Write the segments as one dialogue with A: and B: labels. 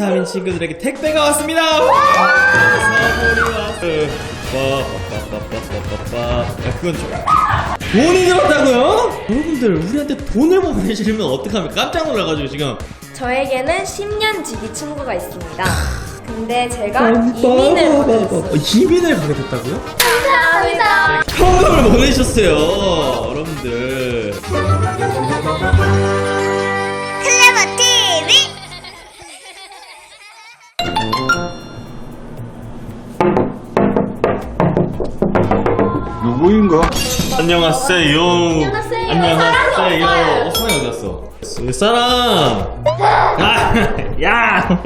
A: 비타민 친구들에게 택배가 왔습니다. 선물이 왔어. 빠빠빠빠빠빠빠. 야, 그건 좀. 돈이 들었다고요? 여러분들 우리한테 돈을 보내주시면 어떡합니까? 깜짝 놀라가지고 지금.
B: 저에게는 10년 지기 친구가 있습니다. 근데 제가 이민을 보냈어요.
A: 어, 이민을 가게 됐다고요?
B: 감사합니다.
A: 현금을 보내셨어요, 여러분들.
C: 누구인가?
A: 안녕하세요.
B: 안녕하세요.
A: 안녕하세요.
B: 어,
A: 사랑이 어디 갔어? 사랑. 아, 야.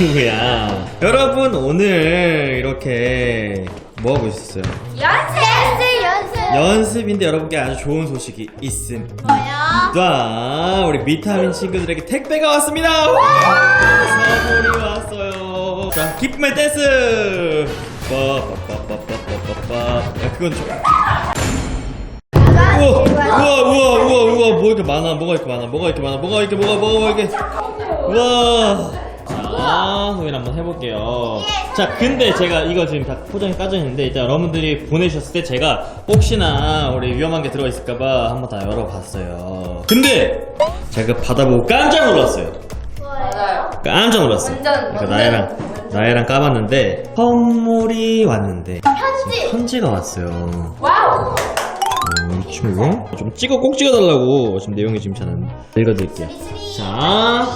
A: 누구야? 여러분 오늘 이렇게 뭐 하고 있었어요?
D: 연습 연습
A: 연습인데 여러분께 아주 좋은 소식이 있습니다. 자, 우리 비타민 친구들에게 택배가 왔습니다. 선물이 왔어요. 자, 기쁨의 댄스. 빠빠빠빠빠빠빠. 야, 그건 좀. 우와, 우와, 우와, 우와, 우와, 뭐 이렇게 많아? 뭐가 이렇게 많아? 뭐가 이렇게 많아? 뭐가 이렇게, 뭐가, 뭐가 이렇게. 우와. 자, 소개를 한번 해볼게요. 자, 근데 제가 이거 지금 다 포장이 까져 있는데, 일단 여러분들이 보내주셨을 때 제가 혹시나 우리 위험한 게 들어있을까봐 한번 다 열어봤어요. 근데 제가 받아보고 깜짝 놀랐어요.
B: 맞아요.
A: 깜짝 놀랐어요.
B: 완전,
A: 그러니까
B: 완전.
A: 나애랑, 나애랑 까봤는데, 선물이 왔는데,
D: 편지
A: 편지가 왔어요.
B: 와우.
A: 음, 친구 좀 찍어 꼭 찍어달라고 지금 내용이 지금 저는 읽어드릴게요. 자,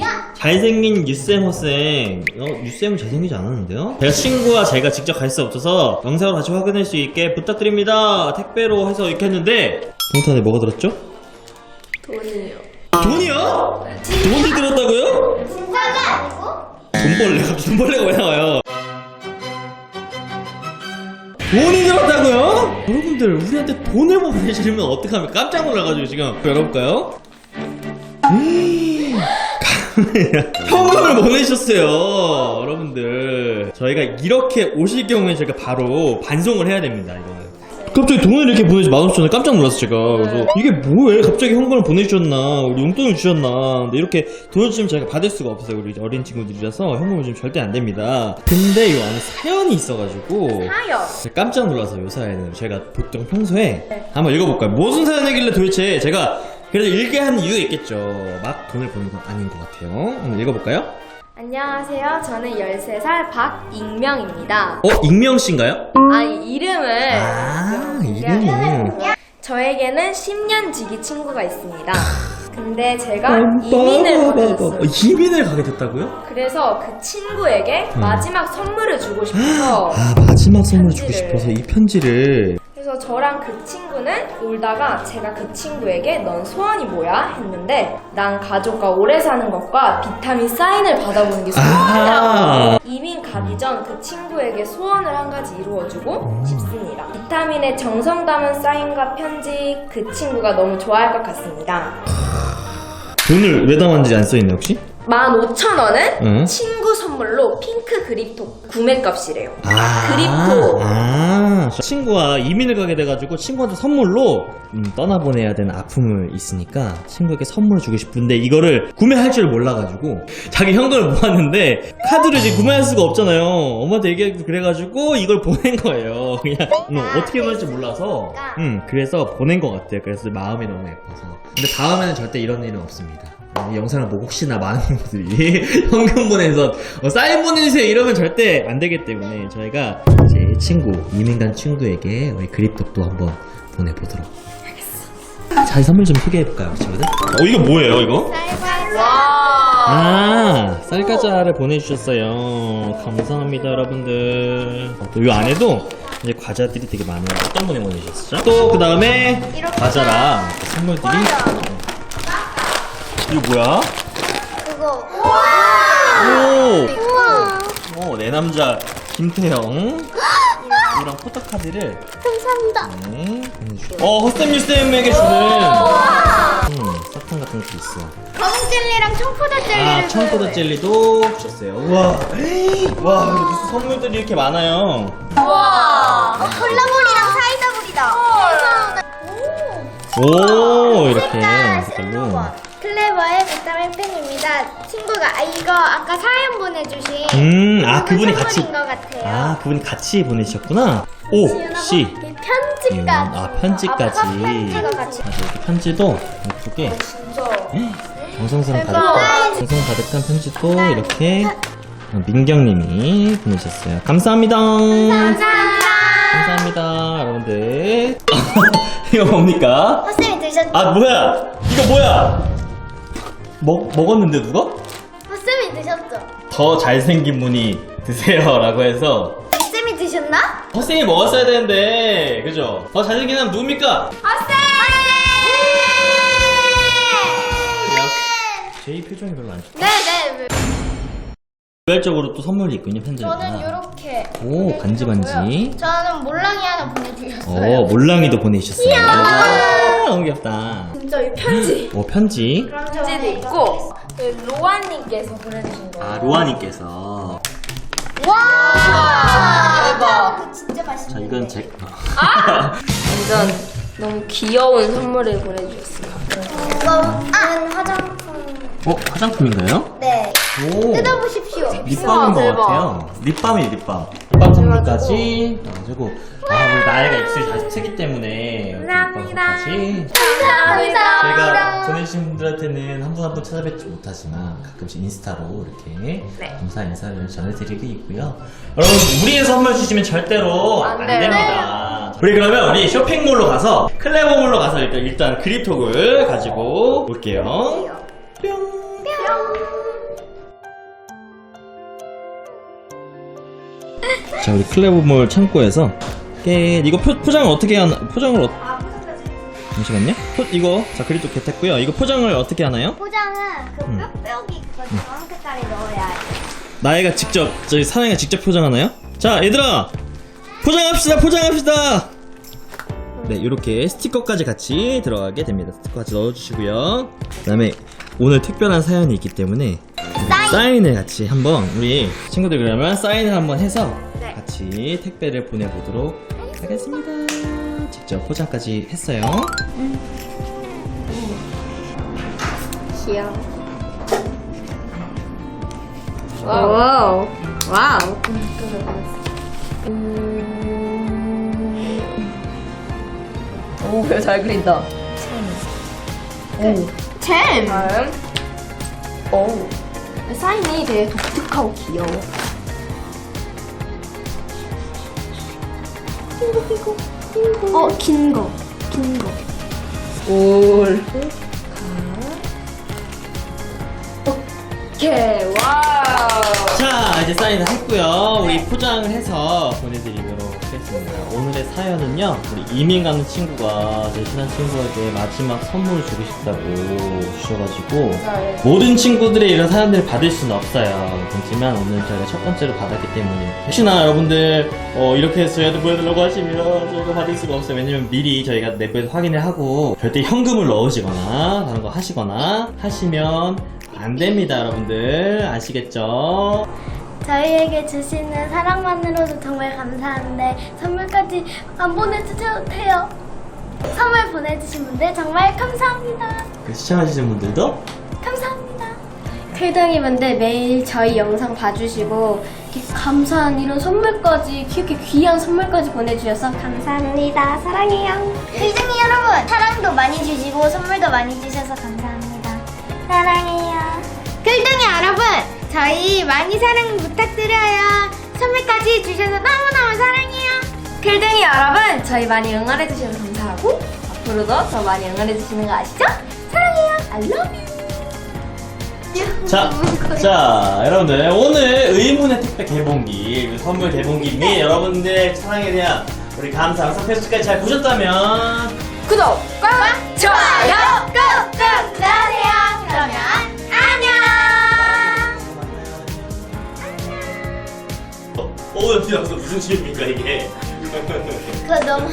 D: 야
A: 잘생긴 유쌤 허쌤. 어, 유쌤은 잘생기지 않았는데요? 제가 친구와 제가 직접 갈 수 없어서 영상으로 같이 확인할 수 있게 부탁드립니다. 택배로 해서 이렇게 했는데 봉투 안에 뭐가 들었죠?
B: 돈이요.
A: 돈이요? 돈이 들었다고요?
D: 진짜가 아니고
A: 돈벌레 갑자기 돈벌레가 왜 나와요? 돈이 들었다고요? 여러분들 우리한테 돈을 보내주시면 어떡합니까? 깜짝 놀라가지고 지금 열어볼까요? 음. 현금을 보내주셨어요 여러분들 저희가 이렇게 오실 경우에 저희가 바로 반송을 해야 됩니다 이거는 갑자기 돈을 이렇게 보내주 만원천원 깜짝 놀랐어 제가. 그래서 이게 뭐예요 갑자기 현금을 보내주셨나? 우리 용돈을 주셨나? 근데 이렇게 돈을 주면 저희가 받을 수가 없어요. 우리 어린 친구들이라서 현금을 주면 절대 안 됩니다. 근데 이 안에 사연이 있어가지고
B: 사연.
A: 제가 깜짝 놀라서 요 사연은. 제가 보통 평소에 한번 읽어볼까요? 무슨 사연이길래 도대체 제가 그래도 읽게 한 이유가 있겠죠. 막 돈을 보낸 건 아닌 것 같아요. 한번 읽어볼까요?
B: 안녕하세요. 저는 13살 박익명입니다.
A: 어? 익명 씨인가요?
B: 아니, 이름을. 아좀
A: 이름이
B: 저에게는 10년 지기 친구가 있습니다. 근데 제가 이민을 보냈어요.
A: 이민을 가게 됐다고요?
B: 그래서 그 친구에게 마지막 선물을 주고 싶어서
A: 아 마지막 선물 주고
B: 편지를.
A: 싶어서 이 편지를
B: 그래서 저랑 그 친구는 울다가 제가 그 친구에게 넌 소원이 뭐야? 했는데 난 가족과 오래 사는 것과 비타민 사인을 받아보는 게 소원이라고
A: 아.
B: 이민 가기 전 그 친구에게 소원을 한 가지 이루어주고 싶습니다. 비타민의 정성 담은 사인과 편지 그 친구가 너무 좋아할 것 같습니다.
A: 돈을 왜 담았는지 안 써있네 혹시?
B: 15,000원은
A: 응?
B: 친구 선물로 핑크 그립톡 구매값이래요.
A: 아
B: 그립톡.
A: 아 친구와 이민을 가게 돼가지고 친구한테 선물로 음, 떠나보내야 되는 아픔을 있으니까 친구에게 선물을 주고 싶은데 이거를 구매할 줄 몰라가지고 자기 현금을 모았는데 카드를 이제 구매할 수가 없잖아요 엄마한테 얘기하기도 그래가지고 이걸 보낸 거예요 그냥 음, 어떻게 보낼지 몰라서 음 그래서 보낸 것 같아요 그래서 마음이 너무 예뻐서 근데 다음에는 절대 이런 일은 없습니다 이 영상을 보고 혹시나 많은 분들이 현금 보내서 어, 사인 보내주세요 이러면 절대 안 되기 때문에 저희가 제 친구 이민 간 친구에게 우리 그립톡도 한번 보내보도록 하겠습니다. 자, 이 선물 좀 소개해볼까요, 친구들? 어, 이거 뭐예요, 이거?
B: 와.
A: 아, 쌀과자를 보내주셨어요. 감사합니다, 여러분들. 어, 또이 안에도 이제 과자들이 되게 많아요. 어떤 분이 보내주셨죠? 또, 그 다음에 과자랑 선물들이. 이거 뭐야?
D: 그거
A: 오!
D: 우와
A: 어, 내 남자 김태형 이랑 포토카드를
D: 감사합니다
A: 네, 보내주셨어요. 어, 허쌤 유쌤에게 주는 음, 사탕 같은 것도 있어.
D: 검은 젤리랑 청포도 젤리를
A: 아, 청포도 젤리도 주셨어요. 우와, 와, 무슨 선물들이 이렇게 많아요.
D: 우와 콜라볼이랑 사이다볼이다 오
A: 오, 이렇게
D: 색깔
A: 색깔로.
D: 새로워. 클레버의 비타민 팬입니다. 친구가 아, 이거 아까 사연 보내주신
A: 음, 아, 그분이
D: 선물인
A: 같이.
D: 것 같아요.
A: 아, 그분이 같이 보내주셨구나. 오, 씨.
D: 편지까지.
A: 아, 편지까지.
D: 아빠 편지가 같이.
A: 맞아, 이렇게 편지도.
B: 진짜.
A: 정성스러운
D: 대박.
A: 가득한, 정성 가득한 편지도 이렇게 민경님이 보내셨어요. 감사합니다.
D: 감사합니다.
A: 감사합니다, 여러분들. 이거 뭡니까?
D: 허쌤이 드셨죠?
A: 아, 뭐야? 이거 뭐야? 먹, 먹었는데 누가?
D: 허쌤이 드셨죠?
A: 더 잘생긴 분이 드세요 라고 해서
D: 쌤이 드셨나?
A: 허생이 먹었어야 되는데 그죠? 더 잘생긴 사람 누굽니까?
D: 허쌤!
A: 제이 표정이 별로 안 좋아
D: 네네.
A: 개별적으로 또 선물이 있군요 팬들과
D: 저는 이렇게.
A: 오 반지 반지
D: 저는 몰랑이 하나 보내드렸어요.
A: 어 몰랑이도 보내주셨어요 아, 너무 귀엽다
B: 진짜 이 편지.
A: 오 편지
B: 편지도 있고 그 로아님께서 보내주신 거.
A: 아 로아님께서
D: 와!
B: 대박.
D: 진짜 맛있어.
A: 자 이건 제
B: 완전 너무 귀여운 선물을 보내주셨어요.
D: 이거 는 화장품.
A: 어? 화장품인가요?
D: 네.
A: 오
D: 뜯어보십시오.
A: 립밤인 것
B: 대박.
A: 같아요. 립밤이 립밤. 립밤 선물까지 나가지고 아 우리 나이가 입술이 다 트기 때문에
B: 감사합니다.
A: 립밤까지
D: 감사합니다.
A: 저희가 보내주신 분들한테는 한 분 한 분 찾아뵙지 못하지만 가끔씩 인스타로 이렇게
B: 네.
A: 감사 인사를 전해드리고 있고요. 여러분 무리해서 선물 주시면 절대로 안,
B: 안 돼요.
A: 됩니다. 우리 그러면 우리 쇼핑몰로 가서 클레버몰로 가서 일단, 일단 그립톡을 가지고 올게요. 뿅. 자 우리 클레버몰 창고에서 깨 이거 포, 포장을 어떻게 하나 포장을 어, 잠시만요 포, 이거 자 그립톡 개탔고요 이거 포장을 어떻게 하나요?
D: 포장은 그
A: 음.
D: 뾱뾱이 그거 주황 색깔에 넣어야 해.
A: 나이가 직접 저희 사장이가 직접 포장하나요? 자 얘들아 포장합시다 포장합시다 네 이렇게 스티커까지 같이 들어가게 됩니다 스티커 같이 넣어주시고요 그 다음에 오늘 특별한 사연이 있기 때문에 우리 사인 을 같이 한번 우리 친구들 그러면 사인을 한번 해서
D: 네.
A: 같이 택배를 보내보도록 하겠습니다 직접 포장까지 했어요
B: 귀여워. 와우. 와우. 오, 별잘 그린다. 오.
D: 잼!
B: 다음. 오. 사인이 되게 독특하고 귀여워.
D: 어, 긴 거. 긴 거.
B: 올. 오케이. 와우.
A: 자 이제 사인을 했고요 우리 포장을 해서 보내드리도록 하겠습니다 오늘의 사연은요 우리 이민 가는 친구가 제 친한 친구에게 마지막 선물을 주고 싶다고 주셔가지고
B: 네.
A: 모든 친구들의 이런 사연들을 받을 수는 없어요 그렇지만 오늘 저희가 첫 번째로 받았기 때문에 혹시나 여러분들 어, 이렇게 해서 저희한테 보여달라고 하시면 저희가 받을 수가 없어요 왜냐면 미리 저희가 내부에서 확인을 하고 절대 현금을 넣으시거나 다른 거 하시거나 하시면 안 됩니다 여러분들 아시겠죠?
D: 저희에게 주시는 사랑만으로도 정말 감사한데 선물까지 안 보내주셔도 돼요. 선물 보내주신 분들 정말 감사합니다.
A: 그 시청하시는 분들도
D: 감사합니다. 클덩이 분들 매일 저희 영상 봐주시고 이렇게 감사한 이런 선물까지 이렇게 귀한 선물까지 보내주셔서 감사합니다. 사랑해요. 클덩이 여러분 사랑도 많이 주시고 선물도 많이 주셔서 감사합니다. 사랑해요. 클덩이 여러분 저희 많이 사랑 부탁드려요. 선물까지 주셔서 너무너무 사랑해요.
B: 필등이 여러분, 저희 많이 응원해주셔서 감사하고, 앞으로도 더 많이 응원해주시는 거 아시죠? 사랑해요. I love you.
A: 자, 자 여러분들 오늘 의문의 택배 개봉기 그 선물 개봉기 및 여러분들 사랑에 대한 우리 감사 항상 페스까지 잘 보셨다면
B: 구독과
D: 좋아요 꾹꾹 눌러주세요.
A: 5년 지나서 무슨 시입니까 이게?
D: 그거 너무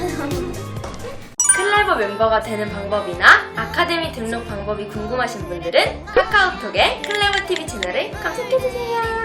B: 클레버 멤버가 되는 방법이나 아카데미 등록 방법이 궁금하신 분들은 카카오톡에 클레버 TV 채널을 검색해주세요.